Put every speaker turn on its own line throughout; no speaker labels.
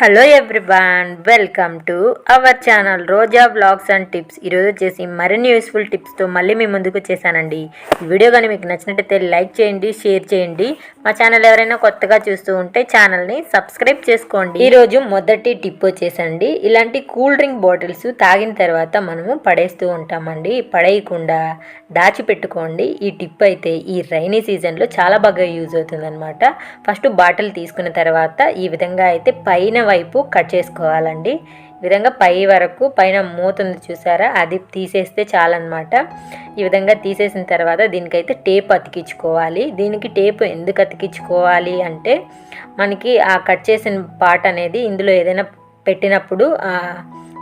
Hello everyone welcome to our channel Roja blogs and tips ఈరోజు వచ్చేసి మరిన్ని useful టిప్స్తో మళ్ళీ మీ ముందుకు వచ్చేసానండి. ఈ వీడియో కానీ మీకు నచ్చినట్టయితే లైక్ చేయండి షేర్ చేయండి. మా ఛానల్ ఎవరైనా కొత్తగా చూస్తూ ఉంటే ఛానల్ని సబ్స్క్రైబ్ చేసుకోండి. ఈరోజు మొదటి టిప్ వచ్చేసండి. ఇలాంటి కూల్ డ్రింక్ బాటిల్స్ తాగిన తర్వాత మనము పడేస్తూ ఉంటామండి. పడేయకుండా దాచిపెట్టుకోండి. ఈ టిప్ అయితే ఈ రైనీ సీజన్లో చాలా బాగా యూజ్ అవుతుందన్నమాట. ఫస్ట్ బాటిల్ తీసుకున్న తర్వాత ఈ విధంగా అయితే పైన వైపు కట్ చేసుకోవాలండి. ఈ విధంగా పై వరకు పైన మూతుంది చూసారా? అది తీసేస్తే చాలన్నమాట. ఈ విధంగా తీసేసిన తర్వాత దీనికైతే టేప్ అతికించుకోవాలి. దీనికి టేప్ ఎందుకు అతికించుకోవాలి అంటే మనకి ఆ కట్ చేసిన పార్ట్ అనేది ఇందులో ఏదైనా పెట్టినప్పుడు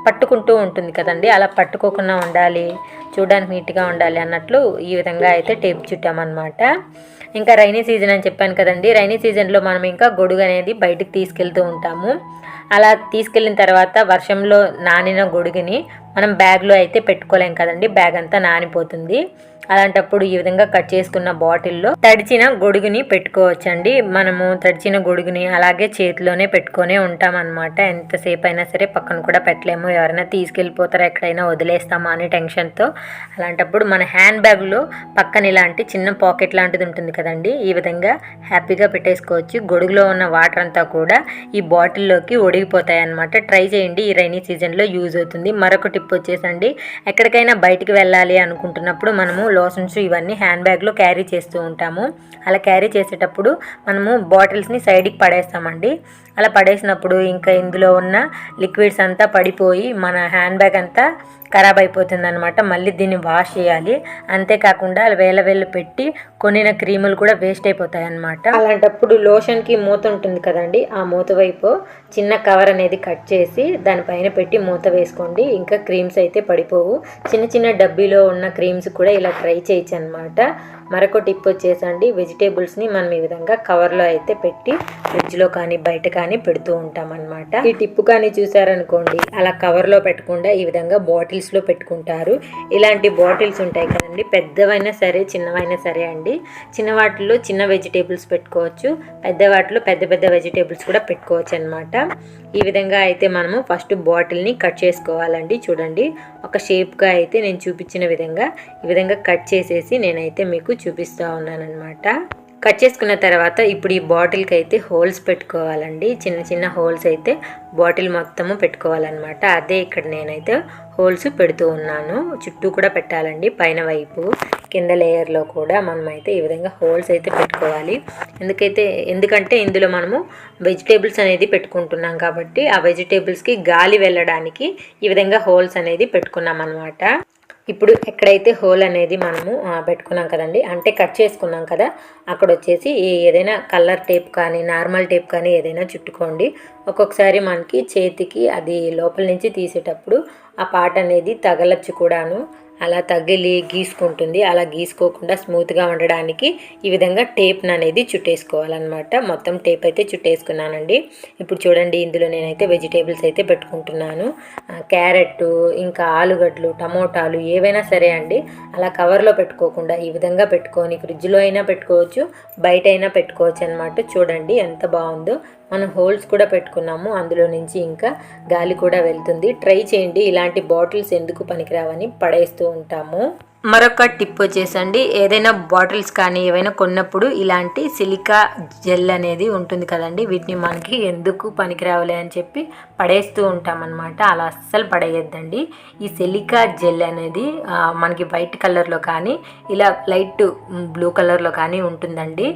పట్టుకుంటూ ఉంటుంది కదండి. అలా పట్టుకోకుండా ఉండాలి చూడడానికి నీట్గా ఉండాలి అన్నట్లు ఈ విధంగా అయితే టేప్ చుట్టామన్నమాట. ఇంకా రైనీ సీజన్ అని చెప్పాను కదండి. రైనీ సీజన్లో మనం ఇంకా గొడుగు అనేది బయటికి తీసుకెళ్తూ ఉంటాము. అలా తీసుకెళ్ళిన తర్వాత వర్షంలో నానిన గొడుగుని మనం బ్యాగ్లో అయితే పెట్టుకోలేం కదండి. బ్యాగ్ అంతా నానిపోతుంది. అలాంటప్పుడు ఈ విధంగా కట్ చేసుకున్న బాటిల్లో తడిచిన గొడుగుని పెట్టుకోవచ్చండి. మనము తడిచిన గొడుగుని అలాగే చేతిలోనే పెట్టుకొనే ఉంటాం ఎంతసేపు అయినా సరే పక్కన కూడా పెట్టలేము. ఎవరైనా తీసుకెళ్ళిపోతారా ఎక్కడైనా వదిలేస్తామా అనే టెన్షన్తో. అలాంటప్పుడు మన హ్యాండ్ బ్యాగ్లో పక్కన ఇలాంటి చిన్న పాకెట్ లాంటిది ఉంటుంది కదండి. ఈ విధంగా హ్యాపీగా పెట్టేసుకోవచ్చు. గొడుగులో ఉన్న వాటర్ అంతా కూడా ఈ బాటిల్లోకి ఒడిగిపోతాయి అన్నమాట ట్రై చేయండి. ఈ రైనీ సీజన్లో యూజ్ అవుతుంది. మరొకటి టిప్ వచ్చేసండి ఎక్కడికైనా బయటికి వెళ్ళాలి అనుకుంటున్నప్పుడు మనము లోషన్స్ ఇవన్నీ హ్యాండ్ బ్యాగ్లో క్యారీ చేస్తూ ఉంటాము. అలా క్యారీ చేసేటప్పుడు మనము బాటిల్స్ని సైడ్కి పడేస్తామండి. అలా పడేసినప్పుడు ఇంకా ఇందులో ఉన్న లిక్విడ్స్ అంతా పడిపోయి మన హ్యాండ్ బ్యాగ్ అంతా ఖరాబ్ అయిపోతుంది అనమాట మళ్ళీ దీన్ని వాష్ చేయాలి. అంతేకాకుండా వేల వేలు పెట్టి కొనిన క్రీములు కూడా వేస్ట్ అయిపోతాయి అనమాట అలాంటప్పుడు లోషన్కి మూత ఉంటుంది కదండి ఆ మూత వైపు చిన్న కవర్ అనేది కట్ చేసి దానిపైన పెట్టి మూత వేసుకోండి. ఇంకా క్రీమ్స్ అయితే పడిపోవు. చిన్న చిన్న డబ్బీలో ఉన్న క్రీమ్స్ కూడా ఇలా ట్రై చేయొచ్చు అనమాట మరొక టిప్ వచ్చేసండి. వెజిటేబుల్స్ని మనం ఈ విధంగా కవర్లో అయితే పెట్టి ఫ్రిడ్జ్లో కానీ బయట కానీ పెడుతూ ఉంటాం అనమాట ఈ టిప్ కానీ చూసారనుకోండి అలా కవర్లో పెట్టకుండా ఈ విధంగా బాటిల్స్లో పెట్టుకుంటారు. ఇలాంటి బాటిల్స్ ఉంటాయి కదండి పెద్దవైనా సరే చిన్నవైనా సరే అండి. చిన్న వాటిల్లో చిన్న వెజిటేబుల్స్ పెట్టుకోవచ్చు. పెద్ద వాటిలో పెద్ద పెద్ద వెజిటేబుల్స్ కూడా పెట్టుకోవచ్చు అనమాట ఈ విధంగా అయితే మనము ఫస్ట్ బాటిల్ని కట్ చేసుకోవాలండి. చూడండి ఒక షేప్గా అయితే నేను చూపించిన విధంగా ఈ విధంగా కట్ చేసేసి నేనైతే మీకు చూపిస్తూ ఉన్నానమాట కట్ చేసుకున్న తర్వాత ఇప్పుడు ఈ బాటిల్కి అయితే హోల్స్ పెట్టుకోవాలండి. చిన్న చిన్న హోల్స్ అయితే బాటిల్ మొత్తము పెట్టుకోవాలన్నమాట. అదే ఇక్కడ నేనైతే హోల్స్ పెడుతూ ఉన్నాను. చుట్టూ కూడా పెట్టాలండి. పైన వైపు కింద లేయర్లో కూడా మనమైతే ఈ విధంగా హోల్స్ అయితే పెట్టుకోవాలి. ఎందుకైతే ఎందుకంటే ఇందులో మనము వెజిటేబుల్స్ అనేది పెట్టుకుంటున్నాం కాబట్టి ఆ వెజిటేబుల్స్కి గాలి వెళ్ళడానికి ఈ విధంగా హోల్స్ అనేది పెట్టుకున్నాం అనమాట ఇప్పుడు ఎక్కడైతే హోల్ అనేది మనము పెట్టుకున్నాం కదండి అంటే కట్ చేసుకున్నాం కదా అక్కడ వచ్చేసి ఏదైనా కలర్ టేప్ కానీ నార్మల్ టేప్ కానీ ఏదైనా చుట్టుకోండి. ఒక్కొక్కసారి మనకి చేతికి అది లోపల నుంచి తీసేటప్పుడు ఆ పాట అనేది తగలచ్చు కూడాను. అలా తగిలి గీసుకుంటుంది. అలా గీసుకోకుండా స్మూత్గా ఉండడానికి ఈ విధంగా టేప్ని అనేది చుట్టేసుకోవాలన్నమాట. మొత్తం టేప్ అయితే చుట్టేసుకున్నానండి. ఇప్పుడు చూడండి ఇందులో నేనైతే వెజిటేబుల్స్ అయితే పెట్టుకుంటున్నాను. క్యారెట్టు క్యారెట్ ఇంకా ఆలుగడ్డలు టమోటాలు ఏవైనా సరే అండి అలా కవర్లో పెట్టుకోకుండా ఈ విధంగా పెట్టుకొని ఫ్రిడ్జ్లో అయినా పెట్టుకోవచ్చు బయట అయినా పెట్టుకోవచ్చు అనమాట చూడండి ఎంత బాగుందో. మనం హోల్స్ కూడా పెట్టుకున్నాము. అందులో నుంచి ఇంకా గాలి కూడా వెళ్తుంది. ట్రై చేయండి. ఇలాంటి బాటిల్స్ ఎందుకు పనికిరావని పడేస్తూ ఉంటాము. మరొక టిప్ వచ్చేసండి. ఏదైనా బాటిల్స్ కానీ ఏవైనా కొన్నప్పుడు ఇలాంటి సిలికా జెల్ అనేది ఉంటుంది కదండి. వీటిని మనకి ఎందుకు పనికిరావలే అని చెప్పి పడేస్తూ ఉంటామన్నమాట. అలా అస్సలు పడేయద్దండి. ఈ సిలికా జెల్ అనేది మనకి వైట్ కలర్లో కానీ ఇలా లైట్ బ్లూ కలర్లో కానీ ఉంటుందండి.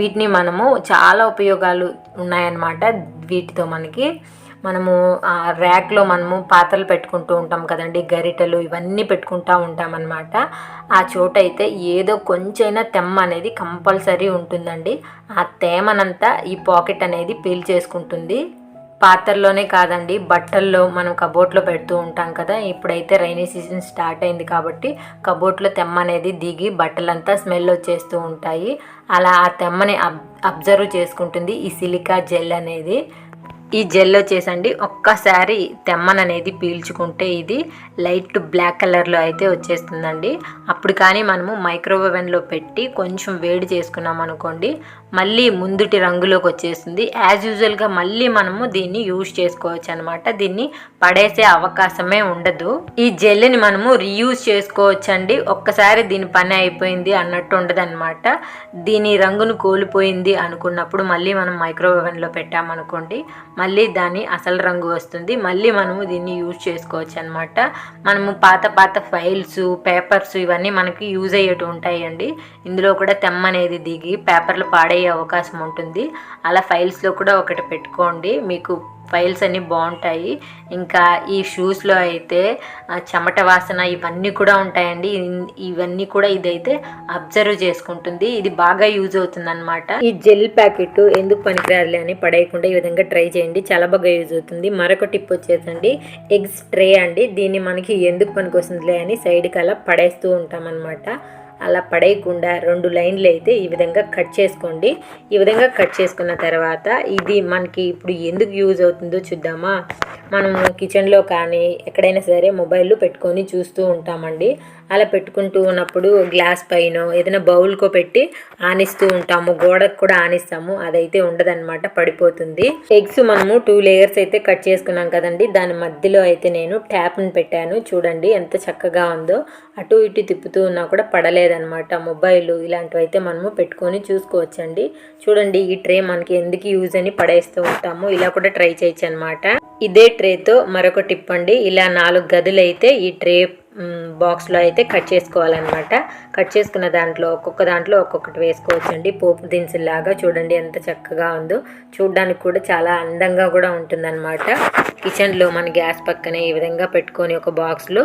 వీటిని మనము చాలా ఉపయోగాలు ఉన్నాయన్నమాట. వీటితో మనకి మనము ఆ, ర్యాక్లో మనము పాత్రలు పెట్టుకుంటూ ఉంటాం కదండి గరిటెలు ఇవన్నీ పెట్టుకుంటూ ఉంటాం అనమాట ఆ చోట అయితే ఏదో కొంచెమైనా తెమ్మ అనేది కంపల్సరీ ఉంటుందండి. ఆ తేమనంతా ఈ పాకెట్ అనేది పీల్ చేసుకుంటుంది. పాత్రలోనే కాదండి బట్టల్లో మనం కబోర్డ్లో పెడుతూ ఉంటాం కదా ఇప్పుడైతే రైనీ సీజన్ స్టార్ట్ అయింది కాబట్టి కబోర్డ్లో తెమ్మ అనేది దిగి బట్టలంతా స్మెల్ వచ్చేస్తూ ఉంటాయి. అలా ఆ తెమ్మని అబ్ అబ్జర్వ్ చేసుకుంటుంది ఈ సిలికా జెల్ అనేది. ఈ జెల్ వచ్చేసండి ఒక్కసారి తెమ్మన్ అనేది పీల్చుకుంటే ఇది లైట్ బ్లాక్ కలర్లో అయితే వచ్చేస్తుందండి. అప్పుడు కానీ మనము మైక్రోవేవెన్లో పెట్టి కొంచెం వేడి చేసుకున్నాం అనుకోండి మళ్ళీ ముందుటి రంగులోకి వచ్చేస్తుంది. యాజ్ యూజువల్గా మళ్ళీ మనము దీన్ని యూజ్ చేసుకోవచ్చు అనమాట దీన్ని పడేసే అవకాశమే ఉండదు. ఈ జెల్ని మనము రీయూజ్ చేసుకోవచ్చు అండి ఒక్కసారి దీని పని అయిపోయింది అన్నట్టు ఉండదు అనమాట దీని రంగును కోల్పోయింది అనుకున్నప్పుడు మళ్ళీ మనం మైక్రోవేవెన్లో పెట్టామనుకోండి మళ్ళీ దాని అసలు రంగు వస్తుంది. మళ్ళీ మనము దీన్ని యూజ్ చేసుకోవచ్చు అనమాట మనము పాత పాత ఫైల్స్ పేపర్స్ ఇవన్నీ మనకి యూజ్ అయ్యేటు ఉంటాయండి. ఇందులో కూడా తెమ్మనేది దిగి పేపర్లు పాడే పాడయ్యే అవకాశం ఉంటుంది. అలా ఫైల్స్లో కూడా ఒకటి పెట్టుకోండి. మీకు ఫైల్స్ అన్నీ బాగుంటాయి. ఇంకా ఈ షూస్లో అయితే చెమట వాసన ఇవన్నీ కూడా ఉంటాయండి. ఇవన్నీ కూడా ఇదైతే అబ్జర్వ్ చేసుకుంటుంది. ఇది బాగా యూజ్ అవుతుంది అనమాట ఈ జెల్ ప్యాకెట్ ఎందుకు పనికిరాదులే అని పడేయకుండా ఈ విధంగా ట్రై చేయండి. చాలా బాగా యూజ్ అవుతుంది. మరొక టిప్ వచ్చేసండి. ఎగ్స్ ట్రే అండి. దీన్ని మనకి ఎందుకు పనికొస్తుందిలే అని సైడ్కి అలా పడేస్తూ ఉంటాం అలా పడేయకుండా రెండు లైన్లు అయితే ఈ విధంగా కట్ చేసుకోండి. ఈ విధంగా కట్ చేసుకున్న తర్వాత ఇది మనకి ఇప్పుడు ఎందుకు యూజ్ అవుతుందో చూద్దామా? మనం కిచెన్లో కానీ ఎక్కడైనా సరే మొబైల్ పెట్టుకొని చూస్తూ ఉంటామండి. అలా పెట్టుకుంటూ ఉన్నప్పుడు గ్లాస్ పైన ఏదైనా బౌల్కో పెట్టి ఆనిస్తూ ఉంటాము. గోడకు కూడా ఆనిస్తాము. అదైతే ఉండదన్నమాట పడిపోతుంది. ఎగ్స్ మనము టూ లేయర్స్ అయితే కట్ చేసుకున్నాం కదండి. దాని మధ్యలో అయితే నేను ట్యాప్ని పెట్టాను. చూడండి ఎంత చక్కగా ఉందో. అటు ఇటు తిప్పుతూ ఉన్నా కూడా పడలేదన్నమాట. మొబైల్ ఇలాంటివి అయితే మనము పెట్టుకొని చూసుకోవచ్చండి. చూడండి ఈ ట్రే మనకి ఎందుకు యూజ్ అని పడేస్తూ ఉంటాము. ఇలా కూడా ట్రై చేయొచ్చు అనమాట ఇదే ట్రేతో మరొక టిప్ అండి ఇలా నాలుగు గదులు అయితే ఈ ట్రే బాక్స్లో అయితే కట్ చేసుకోవాలన్నమాట. కట్ చేసుకున్న దాంట్లో ఒక్కొక్క దాంట్లో ఒక్కొక్కటి వేసుకోవచ్చండి. పోపు దినుసులాగా చూడండి ఎంత చక్కగా ఉందో. చూడడానికి కూడా చాలా అందంగా కూడా ఉంటుందన్నమాట. కిచెన్లో మన గ్యాస్ పక్కనే ఈ విధంగా పెట్టుకొని ఒక బాక్స్లో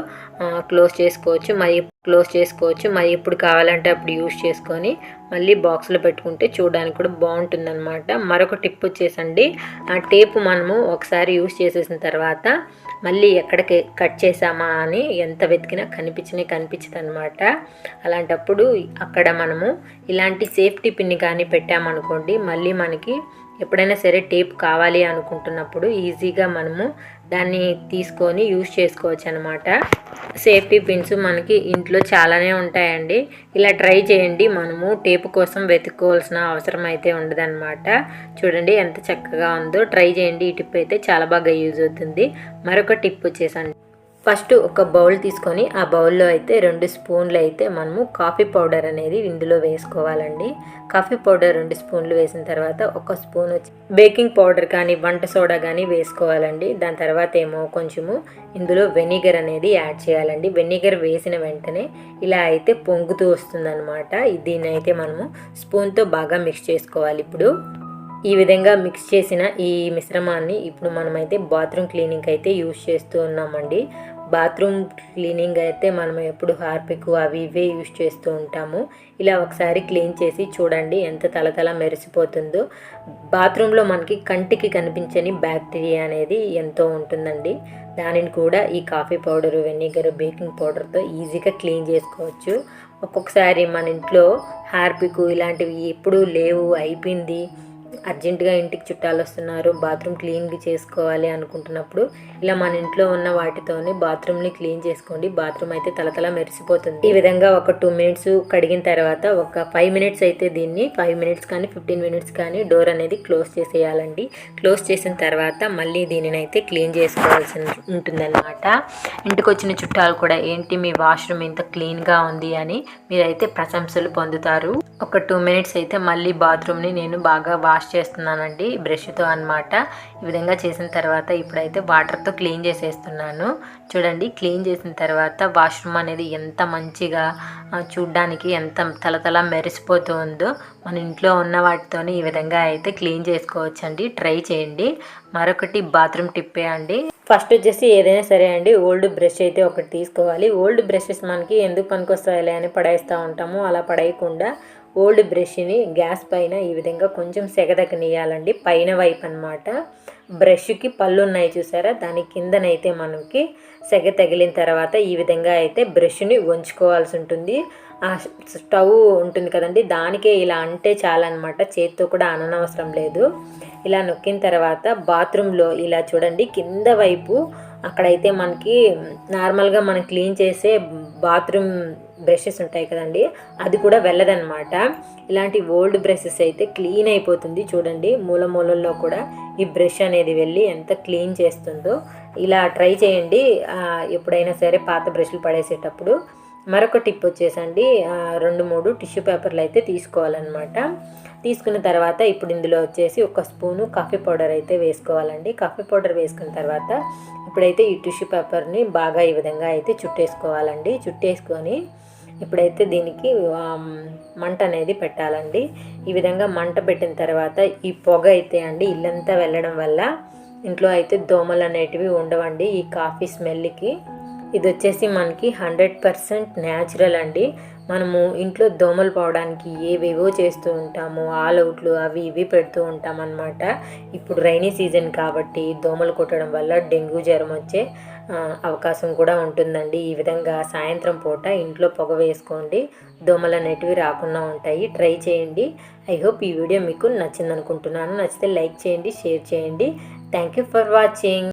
క్లోజ్ చేసుకోవచ్చు. మరి క్లోజ్ చేసుకోవచ్చు. మరి ఎప్పుడు కావాలంటే అప్పుడు యూస్ చేసుకొని మళ్ళీ బాక్స్లో పెట్టుకుంటే చూడడానికి కూడా బాగుంటుందన్నమాట. మరొక టిప్ వచ్చేసండి. ఆ టేపు మనము ఒకసారి యూస్ చేసేసిన తర్వాత మళ్ళీ ఎక్కడికి కట్ చేసామా అని ఎంత వెతికినా కనిపించినా కనిపించదు అనమాట అలాంటప్పుడు అక్కడ మనము ఇలాంటి సేఫ్టీ పిన్ని కానీ పెట్టామనుకోండి మళ్ళీ మనకి ఎప్పుడైనా సరే టేప్ కావాలి అనుకుంటున్నప్పుడు ఈజీగా మనము దాన్ని తీసుకొని యూస్ చేసుకోవచ్చు అనమాట సేఫ్టీ పిన్స్ మనకి ఇంట్లో చాలానే ఉంటాయండి. ఇలా ట్రై చేయండి. మనము టేప్ కోసం వెతుక్కోవాల్సిన అవసరం అయితే ఉండదన్నమాట. చూడండి ఎంత చక్కగా ఉందో. ట్రై చేయండి. ఈ టిప్ అయితే చాలా బాగా యూజ్ అవుతుంది. మరొక టిప్ వచ్చేసండి. ఫస్ట్ ఒక బౌల్ తీసుకొని ఆ బౌల్లో అయితే రెండు స్పూన్లు అయితే మనము కాఫీ పౌడర్ అనేది ఇందులో వేసుకోవాలండి. కాఫీ పౌడర్ రెండు స్పూన్లు వేసిన తర్వాత ఒక స్పూన్ వచ్చి బేకింగ్ పౌడర్ కానీ వంట సోడా కానీ వేసుకోవాలండి. దాని తర్వాత ఏమో కొంచెము ఇందులో వెనిగర్ అనేది యాడ్ చేయాలండి. వెనిగర్ వేసిన వెంటనే ఇలా అయితే పొంగుతూ వస్తుందన్నమాట. దీన్ని అయితే మనము స్పూన్తో బాగా మిక్స్ చేసుకోవాలి ఇప్పుడు. ఈ విధంగా మిక్స్ చేసిన ఈ మిశ్రమాన్ని ఇప్పుడు మనమైతే బాత్రూమ్ క్లీనింగ్ అయితే యూజ్ చేస్తూ ఉన్నామండి. బాత్రూమ్ క్లీనింగ్ అయితే మనం ఎప్పుడు హార్పిక్ అవి ఇవే యూజ్ చేస్తూ ఉంటాము. ఇలా ఒకసారి క్లీన్ చేసి చూడండి ఎంత తలతల మెరిసిపోతుందో. బాత్రూంలో మనకి కంటికి కనిపించని బ్యాక్టీరియా అనేది ఎంతో ఉంటుందండి. దానిని కూడా ఈ కాఫీ పౌడరు వెనిగర్ బేకింగ్ పౌడర్తో ఈజీగా క్లీన్ చేసుకోవచ్చు. ఒక్కొక్కసారి మన ఇంట్లో హార్పిక్ ఇలాంటివి ఎప్పుడూ లేవు అయిపోయింది. అర్జెంటుగా ఇంటికి చుట్టాలు వస్తున్నారు బాత్రూమ్ క్లీన్ చేసుకోవాలి అనుకుంటున్నప్పుడు ఇలా మన ఇంట్లో ఉన్న వాటితోనే బాత్రూమ్ని క్లీన్ చేసుకోండి. బాత్రూమ్ అయితే తలతల మెరిసిపోతుంది. ఈ విధంగా ఒక టూ మినిట్స్ కడిగిన తర్వాత ఒక ఫైవ్ మినిట్స్ అయితే దీన్ని ఫైవ్ మినిట్స్ కానీ ఫిఫ్టీన్ మినిట్స్ కానీ డోర్ అనేది క్లోజ్ చేసేయాలండి. క్లోజ్ చేసిన తర్వాత మళ్ళీ దీనిని అయితే క్లీన్ చేసుకోవాల్సి ఉంటుందన్నమాట. ఇంటికి వచ్చిన చుట్టాలు కూడా ఏంటి మీ వాష్రూమ్ ఇంత క్లీన్గా ఉంది అని మీరైతే ప్రశంసలు పొందుతారు. ఒక టూ మినిట్స్ అయితే మళ్ళీ బాత్రూమ్ని నేను బాగా వాష్ చేస్తున్నానండి బ్రష్తో అన్నమాట. ఈ విధంగా చేసిన తర్వాత ఇప్పుడైతే వాటర్తో క్లీన్ చేసేస్తున్నాను. చూడండి క్లీన్ చేసిన తర్వాత వాష్రూమ్ అనేది ఎంత మంచిగా చూడ్డానికి ఎంత తలతల మెరిసిపోతూ ఉందో మన ఇంట్లో ఉన్న వాటితోనే ఈ విధంగా అయితే క్లీన్ చేసుకోవచ్చండి. ట్రై చేయండి. మరొకటి బాత్రూమ్ టిప్పే అండి. ఫస్ట్ వచ్చేసి ఏదైనా సరే అండి ఓల్డ్ బ్రష్ అయితే ఒకటి తీసుకోవాలి. ఓల్డ్ బ్రషెస్ మనకి ఎందుకు పనికొస్తాయిలే అని పడేస్తూ ఉంటాము. అలా పడేయకుండా ఓల్డ్ బ్రష్ని గ్యాస్ పైన ఈ విధంగా కొంచెం సెగదకనియాలండి పైన వైపు అన్నమాట. బ్రష్కి పళ్ళు ఉన్నాయి చూసారా? దాని కిందనైతే మనకి సెగ తగిలిన తర్వాత ఈ విధంగా అయితే బ్రష్ని వంచుకోవాల్సి ఉంటుంది. ఆ స్టవ్ ఉంటుంది కదండి దానికే ఇలా అంటే చాలన్నమాట. చేతితో కూడా అననవసరం లేదు. ఇలా నొక్కిన తర్వాత బాత్రూంలో ఇలా చూడండి కింద వైపు అక్కడైతే మనకి నార్మల్గా మనం క్లీన్ చేసే బాత్రూమ్ బ్రషెస్ ఉంటాయి కదండి అది కూడా వెళ్ళదనమాట ఇలాంటి ఓల్డ్ బ్రషెస్ అయితే క్లీన్ అయిపోతుంది చూడండి మూల మూలల్లో కూడా ఈ బ్రష్ అనేది వెళ్ళి ఎంత క్లీన్ చేస్తుందో. ఇలా ట్రై చేయండి ఎప్పుడైనా సరే పాత బ్రష్లు పడేసేటప్పుడు. మరొక టిప్ వచ్చేసండి రెండు మూడు టిష్యూ పేపర్లు అయితే తీసుకోవాలన్నమాట. తీసుకున్న తర్వాత ఇప్పుడు ఇందులో వచ్చేసి ఒక స్పూను కాఫీ పౌడర్ అయితే వేసుకోవాలండి. కాఫీ పౌడర్ వేసుకున్న తర్వాత ఇప్పుడైతే ఈ టిష్యూ పేపర్ని బాగా ఈ విధంగా అయితే చుట్టేసుకోవాలండి. చుట్టేసుకొని ఇప్పుడైతే దీనికి మంట అనేది పెట్టాలండి. ఈ విధంగా మంట పెట్టిన తర్వాత ఈ పొగ అయితే అండి ఇల్లంతా వెళ్ళడం వల్ల ఇంట్లో అయితే దోమలు అనేటివి ఉండవండి ఈ కాఫీ స్మెల్కి. ఇది వచ్చేసి మనకి హండ్రెడ్ పర్సెంట్ న్యాచురల్ అండి. మనము ఇంట్లో దోమలు పోవడానికి ఏవేవో చేస్తూ ఉంటాము. ఆల్ అవుట్లు అవి ఇవి పెడుతూ ఉంటాం అన్నమాట ఇప్పుడు రైనీ సీజన్ కాబట్టి దోమలు కొట్టడం వల్ల డెంగ్యూ జ్వరం వచ్చే అవకాశం కూడా ఉంటుందండి. ఈ విధంగా సాయంత్రం పూట ఇంట్లో పొగ వేసుకోండి. దోమలు అనేటివి రాకుండా ఉంటాయి. ట్రై చేయండి. ఐ హోప్ ఈ వీడియో మీకు నచ్చింది అనుకుంటున్నాను నచ్చితే లైక్ చేయండి షేర్ చేయండి. Thank you for watching.